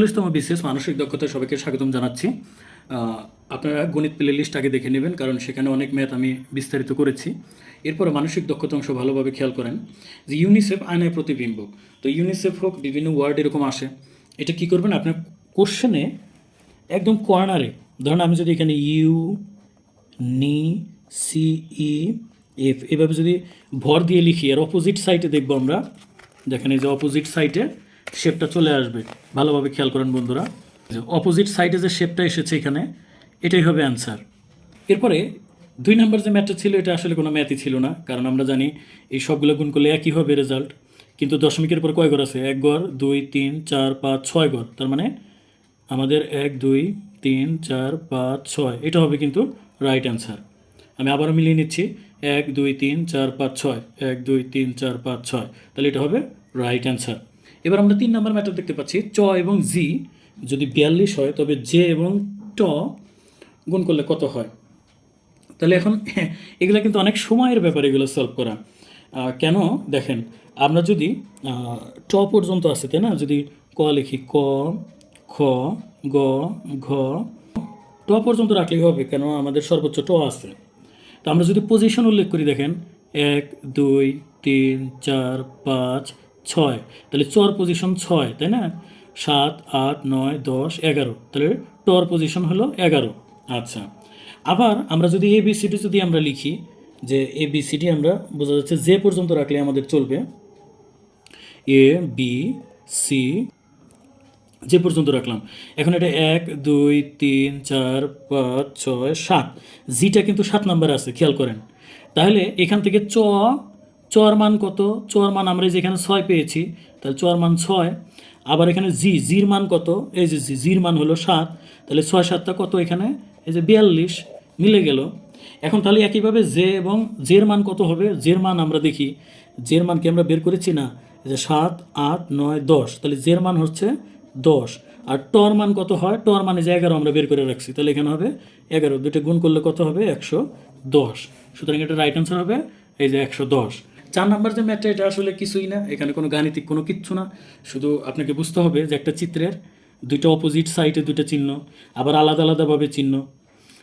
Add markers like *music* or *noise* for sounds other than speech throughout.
চল্লিশতম বিশেষ মানসিক দক্ষতা সবাইকে স্বাগতম জানাচ্ছি। আপনারা গণিত প্লে লিস্ট আগে দেখে নেবেন, কারণ সেখানে অনেক ম্যাথ আমি বিস্তারিত করেছি। এরপরে মানসিক দক্ষতা অংশ ভালোভাবে খেয়াল করেন। যে ইউনিসেফ আয়নায় প্রতিবিম্ব। তো ইউনিসেফ হোক, বিভিন্ন ওয়ার্ড এরকম আসে। এটা কি করবেন? আপনার কোশ্চেনে একদম কর্নারে ধরুন আমি যদি এখানে ইউ নি সিই এফ এভাবে যদি ভর দিয়ে লিখি আর অপোজিট সাইডে দেখব আমরা। দেখেন এই যে অপোজিট সাইডে শেপটা চলে আসবে। ভালোভাবে খেয়াল করেন বন্ধুরা। অপোজিট সাইডে যে শেপটা এসেছে এখানে, এটাই হবে অ্যান্সার এরপরে দুই নাম্বার যে ম্যাথটা ছিল, এটা আসলে কোনো ম্যাথই ছিল না, কারণ আমরা জানি এই সবগুলো গুণ করলে একই হবে রেজাল্ট কিন্তু দশমিকের পর কয় ঘর আছে? এক ঘর দুই, তিন, চার, পাঁচ, ছয় ঘর তার মানে আমাদের এক, দুই, তিন, চার, পাঁচ, ছয়। এটা হবে কিন্তু রাইট অ্যান্সার আমি আবারও মিলিয়ে নিচ্ছি। এক, দুই, তিন, চার, পাঁচ, ছয়। এক, দুই, তিন, চার, পাঁচ, ছয়। তাহলে এটা হবে রাইট অ্যান্সার এবার আমরা তিন নম্বর ম্যাটার দেখতে পাচ্ছি, চ এবং জি। যদি বিয়াল্লিশ হয়, তবে জে এবং ট গুণ করলে কত হয়? তাহলে এখন *laughs* এগুলো কিন্তু অনেক সময়ের ব্যাপার এগুলো সলভ করা। কেন? দেখেন, আমরা যদি ট পর্যন্ত আছে, তাই না? যদি ক লিখি, ক, খ, গ, ঘ, ট পর্যন্ত রাখলেই হবে, কেন? আমাদের সর্বোচ্চ ট আছে। তো আমরা যদি পজিশন উল্লেখ করি, দেখেন, এক, দুই, তিন, চার, পাঁচ ছয়। তাহলে চর পজিশন ছয়, তাই না? সাত, আট, নয়, দশ, এগারো। তাহলে টর পজিশন হলো এগারো। আচ্ছা। আবার আমরা যদি এ বি সিডি যদি আমরা লিখি, যে এ বি সিডি আমরা বোঝা যাচ্ছে যে পর্যন্ত রাখলে আমাদের চলবে। এ বি সি যে পর্যন্ত রাখলাম। এখন এটা এক, দুই, তিন, চার, পাঁচ, ছয়, সাত। জিটা কিন্তু সাত নাম্বার আছে, খেয়াল করেন। তাহলে এখান থেকে চ চর মান কত? চর মান আমরা এই যে এখানে ছয় পেয়েছি, তাহলে চর মান ছয়, আবার এখানে জি, জির মান কত? এই যে জি, জির মান হলো সাত, তাহলে ছয় সাতটা কত এখানে? এই যে বিয়াল্লিশ, মিলে গেল। এখন তাহলে একইভাবে জে এবং জের মান কত হবে? জের মান আমরা দেখি, জের মানকে আমরা বের করেছি না যে সাত, আট, নয়, দশ, তাহলে জের মান হচ্ছে দশ, আর টর মান কত হয়? টর মানে যে এগারো আমরা বের করে রাখছি, তাহলে এখানে হবে এগারো দুটো গুণ করলে কত হবে? একশো দশ, সুতরাং এটা রাইট আনসার হবে, এই যে একশো দশ। চার নাম্বার যে ম্যাটটা, এটা আসলে কিছুই না। এখানে কোনো গাণিতিক কোনো কিচ্ছু না। শুধু আপনাকে বুঝতে হবে যে একটা চিত্রের দুইটা অপোজিট সাইডে দুটো চিহ্ন, আবার আলাদা আলাদাভাবে চিহ্ন।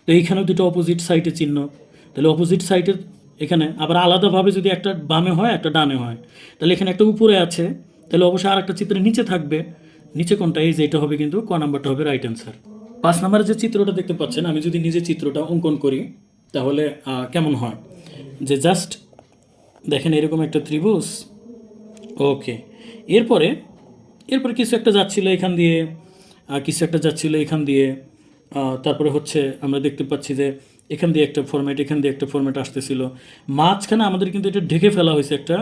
তো এইখানেও দুটো অপোজিট সাইডে চিহ্ন। তাহলে অপোজিট সাইডের এখানে আবার আলাদাভাবে যদি একটা বামে হয়, একটা ডানে হয়, তাহলে এখানে একটা উপরে আছে। তাহলে অবশ্যই আর একটা চিত্রের নিচে থাকবে। নিচে কোনটা? এই যে এটা হবে কিন্তু ক নাম্বারটা হবে রাইট অ্যান্সার পাঁচ নাম্বারের যে চিত্রটা দেখতে পাচ্ছেন, আমি যদি নিজে চিত্রটা অঙ্কন করি, তাহলে কেমন হয়? যে জাস্ট দেখেন এরকম একটা ত্রিভুজ। ওকে এরপরে এরপরে কিছু একটা যাচ্ছিল এখান দিয়ে কিছু একটা যাচ্ছিল এখান দিয়ে তারপরে হচ্ছে আমরা দেখতে পাচ্ছি যে এখান দিয়ে একটা ফরম্যাট এখান দিয়ে একটা ফরম্যাট আসতেছিল। মাঝখানে আমাদের কিন্তু এটা ঢেকে ফেলা হয়েছে একটা,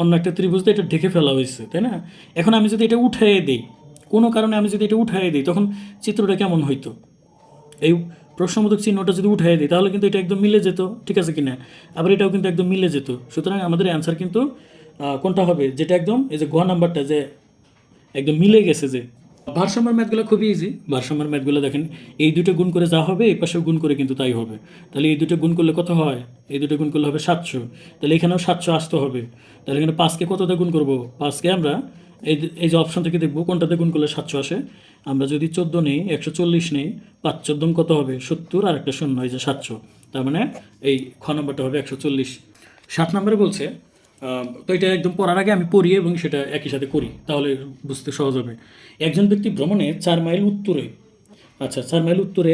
অন্য একটা ত্রিভুজ এটা ঢেকে ফেলা হয়েছে, তাই না? এখন আমি যদি এটা উঠাইয়ে দিই, কোনো কারণে আমি যদি এটা উঠাইয়ে দিই, তখন চিত্রটা কেমন হইতো? এই প্রশ্নবোধক চিহ্নটা যদি উঠাই দিই, তাহলে কিন্তু এটা একদম মিলে যেত, ঠিক আছে কিনা? আবার এটাও কিন্তু একদম মিলে যেত। সুতরাং আমাদের অ্যান্সার কিন্তু কোনটা হবে? যেটা একদম, এই যে গ নাম্বারটা যে একদম মিলে গেছে যে। ভারসাম্যের ম্যাথগুলো খুবই ইজি ভারসাম্যের ম্যাথগুলো দেখেন, এই দুটো গুণ করে যা হবে, এই পাশেও গুণ করে কিন্তু তাই হবে। তাহলে এই দুটো গুণ করলে কত হয়? এই দুটো গুণ করলে হবে সাতশো। তাহলে এখানেও সাতশো আসতে হবে। তাহলে এখানে পাঁচকে কততে গুণ করব? পাঁচকে আমরা এই এই যে অপশন থেকে দেখব, কোনটাতে গুণ করলে সাতশো আসে। আমরা যদি চোদ্দ নেই, একশো চল্লিশ নেই, পাঁচ চোদ্দ কত হবে? সত্তর আর একটা শূন্য, এই যে সাতশো। তার মানে এই খ নম্বরটা হবে একশো চল্লিশ। সাত নম্বরে বলছে তো এটা একদম পড়ার আগে আমি পড়ি এবং সেটা একই সাথে করি, তাহলে বুঝতে সহজ হবে। একজন ব্যক্তি ভ্রমণে চার মাইল উত্তরে আচ্ছা চার মাইল উত্তরে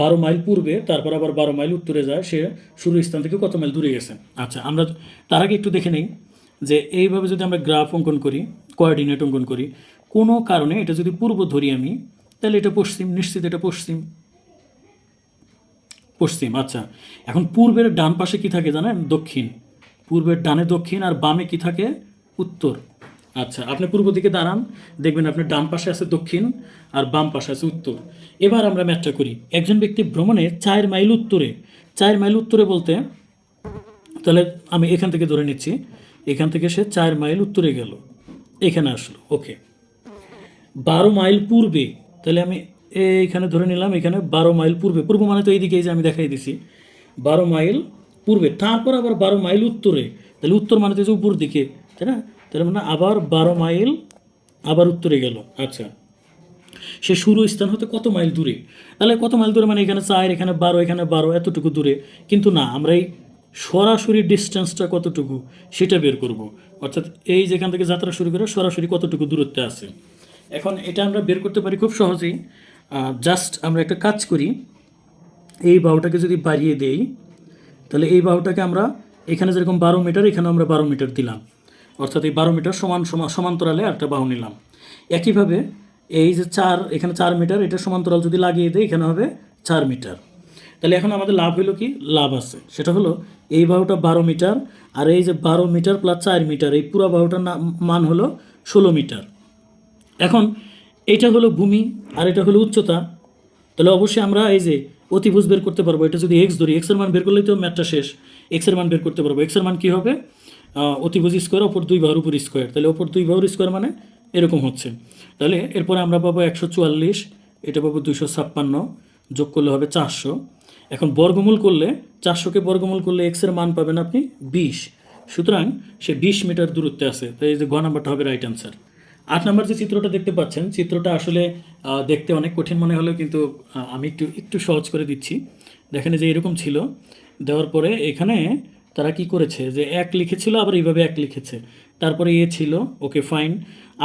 বারো মাইল পূর্বে, তারপর আবার বারো মাইল উত্তরে যায়, সে শুরু স্থান থেকে কত মাইল দূরে গেছে? আচ্ছা আমরা তার আগে একটু দেখে নেই যে এইভাবে যদি আমরা গ্রাফ অঙ্কন করি কোঅর্ডিনেট অঙ্কন করি। কোনো কারণে এটা যদি পূর্ব ধরি আমি, তাহলে এটা পশ্চিম, নিশ্চিত এটা পশ্চিম। পশ্চিম আচ্ছা। এখন পূর্বের ডান পাশে কি থাকে জানেন? দক্ষিণ। পূর্বের ডানে দক্ষিণ আর বামে কি থাকে? উত্তর। আচ্ছা আপনি পূর্ব দিকে দাঁড়ান। দেখবেন আপনার ডান পাশে আছে দক্ষিণ আর বাম পাশে আছে উত্তর। এবার আমরা ম্যাচটা করি। একজন ব্যক্তি ভ্রমণে চার মাইল উত্তরে, চার মাইল উত্তরে বলতে, তাহলে আমি এখান থেকে ধরে নিচ্ছি, এখান থেকে সে চার মাইল উত্তরে গেল। এখানে আসলো, ওকে। বারো মাইল পূর্বে, তাহলে আমি এইখানে ধরে নিলাম, এখানে বারো মাইল পূর্বে, পূর্ব মানে তো এইদিকে এই যে আমি দেখাই দিছি, বারো মাইল পূর্বে, তারপর আবার বারো মাইল উত্তরে, তাহলে উত্তর মানে তো উপর দিকে, তাই না? তাহলে মানে আবার বারো মাইল আবার উত্তরে গেল আচ্ছা। সে শুরু স্থান হতে কত মাইল দূরে? তাহলে কত মাইল দূরে মানে এখানে চার, এখানে বারো এখানে বারো, এতটুকু দূরে। কিন্তু না, আমরা এই সরাসরি ডিস্টেন্সটা কতটুকু, সেটা বের করব। অর্থাৎ এই যেখান থেকে যাত্রা শুরু করে সরাসরি কতটুকু দূরত্বে আছে। এখন এটা আমরা বের করতে পারি খুব সহজেই। জাস্ট আমরা একটা কাজ করি। এই বাহুটাকে যদি বাড়িয়ে দেই, তাহলে এই বাহুটাকে আমরা এখানে যেরকম বারো মিটার এখানে আমরা বারো মিটার দিলাম। অর্থাৎ এই বারো মিটার সমান সমান, সমান্তরালে একটা বাহু নিলাম। একইভাবে এই যে চার, এখানে চার মিটার এটা সমান্তরাল যদি লাগিয়ে দেয় এখানে হবে চার মিটার তাহলে এখন আমাদের লাভ হলো কি? লাভ আছে। সেটা হলো এই বাহুটা বারো মিটার আর এই যে বারো মিটার প্লাস চার মিটার, এই পুরো বাহুটার মান হলো ষোলো মিটার। এখন এটা হলো ভূমি আর এটা হলো উচ্চতা। তাহলে অবশ্যই আমরা এই যে অতিভুজ বের করতে পারব। এটা যদি এক্স ধরি এক্সের মান বের করলেই তো ম্যাথটা শেষ। এক্সের মান বের করতে পারব। এক্সের মান কী হবে? অতিভুজ স্কোয়ার ওপর দুই বাহুর উপর স্কোয়ার তাহলে ওপর দুই বাহুর স্কোয়ার মানে এরকম হচ্ছে। তাহলে এরপরে আমরা পাবো একশো চুয়াল্লিশ, এটা পাবো দুইশো ছাপ্পান্ন, যোগ করলে হবে চারশো। এখন বর্গমূল করলে চারশোকে বর্গমূল করলে এক্সের মান পাবেন আপনি বিশ। সুতরাং সে বিশ মিটার দূরত্বে আছে। তাই এই যে গ নাম্বারটা হবে রাইট অ্যান্সার আট নম্বর যে চিত্রটা দেখতে পাচ্ছেন, চিত্রটা আসলে দেখতে অনেক কঠিন মনে হলেও কিন্তু আমি একটু একটু সহজ করে দিচ্ছি। দেখেন যে এরকম ছিল। দেওয়ার পরে এখানে তারা কি করেছে? যে এক লিখেছিল, আবার এইভাবে এক লিখেছে। তারপরে এ ছিল, ওকে ফাইন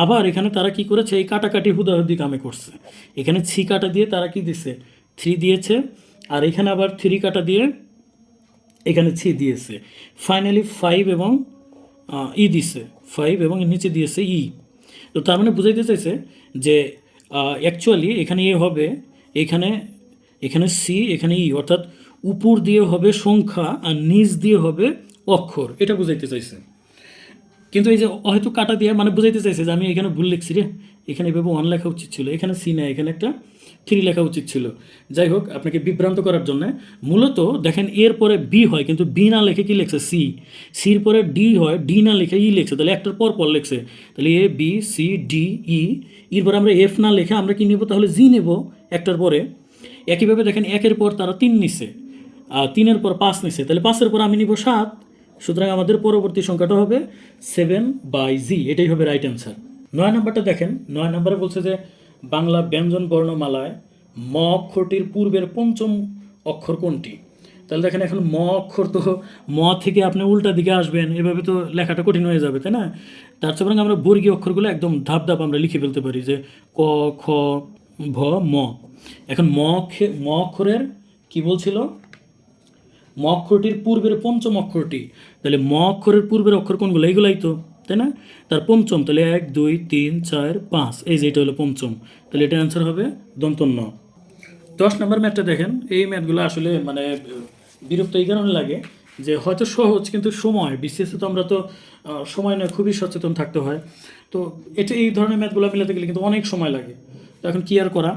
আবার এখানে তারা কি করেছে? এই কাটাকাটি হুদাহুদি কামে করছে। এখানে ছি কাটা দিয়ে তারা কি দিছে? থ্রি দিয়েছে। আর এখানে আবার থ্রি কাটা দিয়ে এখানে ছি দিয়েছে। ফাইনালি ফাইভ এবং ই দিছে ফাইভ এবং নিচে দিয়েছে ই তো তার মানে বুঝাইতে চাইছে যে অ্যাকচুয়ালি এখানে এ হবে, এখানে এখানে সি এখানে ই অর্থাৎ উপর দিয়ে হবে সংখ্যা আর নিচ দিয়ে হবে অক্ষর। এটা বুঝাইতে চাইছে। কিন্তু এই যে হয়তো কাটা দিয়ে মানে বুঝাইতে চাইছে যে আমি এখানে ভুল লিখছি রে। এখানে এভাবে ওয়ান লেখা উচিত ছিল। এখানে সি না এখানে একটা থ্রি লেখা উচিত ছিল। যাই হোক, আপনাকে বিভ্রান্ত করার জন্য। মূলত দেখেন, এর পরে বি হয়, কিন্তু বি না লেখে কি লিখছে? সি সির পরে ডি হয় ডি না লেখে ই লিখছে। তাহলে একটার পর পর লিখছে। তাহলে A B C D E এর পরে আমরা এফ না লেখে আমরা কি নেব? তাহলে জি নেব একটার পরে। একইভাবে দেখেন, একের পর তারা তিন নিছে। তিনের পর পাঁচ নিছে। তাহলে পাঁচের পর আমি নিব সাত। সুতরাং আমাদের পরবর্তী সংখ্যাটা হবে সেভেন বাই জি এটাই হবে রাইট অ্যান্সার নয় নম্বরটা দেখেন, নয় নম্বরে বলছে যে বাংলা ব্যঞ্জন বর্ণমালায় ম অক্ষরটির পূর্বের পঞ্চম অক্ষর কোনটি? তাহলে দেখেন এখন ম অক্ষর তো ম থেকে আপনি উল্টা দিকে আসবেন, এভাবে তো লেখাটা কঠিন হয়ে যাবে, তাই না? তার বরং আমরা বর্গীয় অক্ষরগুলো একদম ধাপ ধাপ আমরা লিখে ফেলতে পারি যে ক, খ, ভ, ম। এখন ম ম অক্ষরের কি বলছিল? ম অক্ষরটির পূর্বের পঞ্চম অক্ষরটি। তাহলে ম অক্ষরের পূর্বের অক্ষর কোনগুলো? এইগুলাই তো। তাই না? তার পঞ্চম, তাহলে এক, দুই, তিন, চার, পাঁচ, এই যে এটা হলো পঞ্চম। তাহলে এটা অ্যান্সার হবে দন্তন্য। দশ নম্বর ম্যাথটা দেখেন, এই ম্যাথগুলো আসলে মানে বিরক্ত এই কারণে লাগে যে হয়তো সহজ কিন্তু সময়, বিশেষত আমরা তো সময় নয় খুবই সচেতন থাকতে হয়। তো এটা এই ধরনের ম্যাথগুলো মিলাতে গেলে কিন্তু অনেক সময় লাগে। তো এখন কি আর করা?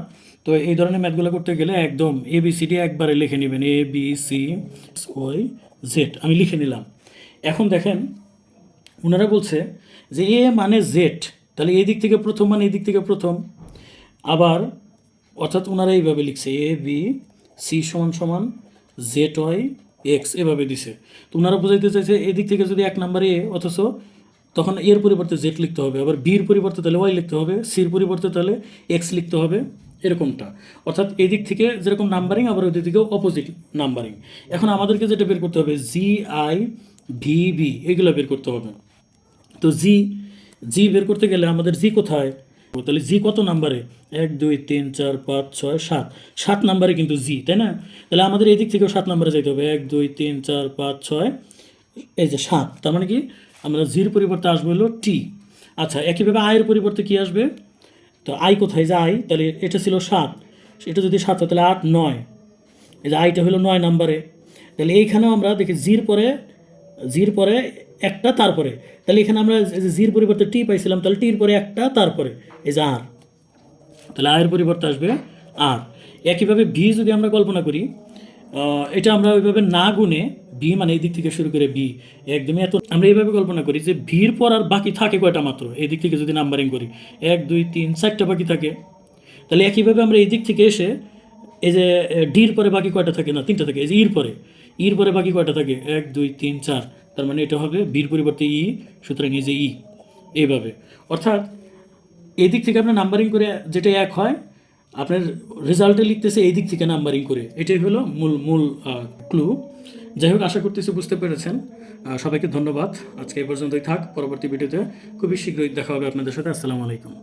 তো এই ধরনের ম্যাথগুলো করতে গেলে একদম এ বি সি ডি একবারে লিখে নেবেন। A B C Y Z আমি লিখে নিলাম। এখন দেখেন ওনারা বলছে যে এ মানে জেড, তাহলে এই দিক থেকে প্রথম মানে এই দিক থেকে প্রথম। আবার অর্থাৎ ওনারা এইভাবে লিখছে, এ, বি, সি সমান সমান, জেড ওয়াই, এক্স, এভাবে দিছে। তো ওনারা বোঝাইতে চাইছে এদিক থেকে যদি এক নাম্বার এ, অথচ তখন এর পরিবর্তে জেড লিখতে হবে, আবার বির পরিবর্তে তাহলে ওয়াই লিখতে হবে সির পরিবর্তে তাহলে এক্স লিখতে হবে, এরকমটা। অর্থাৎ এদিক থেকে যেরকম নাম্বারিং, আবার ওই থেকে অপোজিট নাম্বারিং। এখন আমাদেরকে যেটা বের করতে হবে, জি আই ভি বি এগুলো বের করতে হবে। তো জি জি বের করতে গেলে আমাদের জি কোথায়? তাহলে জি কত নাম্বারে? এক, দুই, তিন, চার, পাঁচ, ছয়, সাত। সাত নাম্বারে কিন্তু জি, তাই না? তাহলে আমাদের এই দিক থেকেও সাত নাম্বারে যেতে হবে। এক, দুই, তিন, চার, পাঁচ, ছয়। এই যে সাত, তার মানে কি? আমরা জির পরিবর্তে আসবে হলো টি। আচ্ছা একইভাবে আয়ের পরিবর্তে কি আসবে? তো আই কোথায়? যে আই, তাহলে এটা ছিল সাত। এটা যদি সাত হয়, তাহলে আট, নয়। এই যে আইটা হলো নয় নাম্বারে। তাহলে এইখানেও আমরা দেখি জির পরে জির পরে একটা তারপরে। তাহলে এখানে আমরা জির পরিবর্তে টি পাইছিলাম, তাহলে টির পরে একটা তারপরে, এই যে আর। তাহলে আয়ের পরিবর্তে আসবে আর। একইভাবে ভি যদি আমরা কল্পনা করি এটা আমরা ওইভাবে না গুনে ভি মানে এই দিক থেকে শুরু করে বি, একদমই এত আমরা এইভাবে কল্পনা করি যে ভির পর আর বাকি থাকে কয়টা মাত্র? এই দিক থেকে যদি নাম্বারিং করি, এক, দুই, তিন, চারটা বাকি থাকে। তাহলে একইভাবে আমরা এই দিক থেকে এসে, এই যে ডির পরে বাকি কয়টা থাকে না, তিনটা থাকে, এই যে ইর পরে। ইর পরে বাকি কয়টা থাকে? এক, দুই, তিন, চার। তার মানে এটা হবে বির পরিবর্তে ই, সুতরাং এই যে ই, এইভাবে। অর্থাৎ এদিক থেকে আপনার নাম্বারিং করে যেটা এক হয়, আপনার রেজাল্টে লিখতেছে এই দিক থেকে নাম্বারিং করে। এটাই হলো মূল মূল ক্লু যাই হোক, আশা করতেছি বুঝতে পেরেছেন। সবাইকে ধন্যবাদ। আজকে এই পর্যন্তই থাক। পরবর্তী ভিডিওতে খুবই শীঘ্রই দেখা হবে আপনাদের সাথে। আসসালামু আলাইকুম।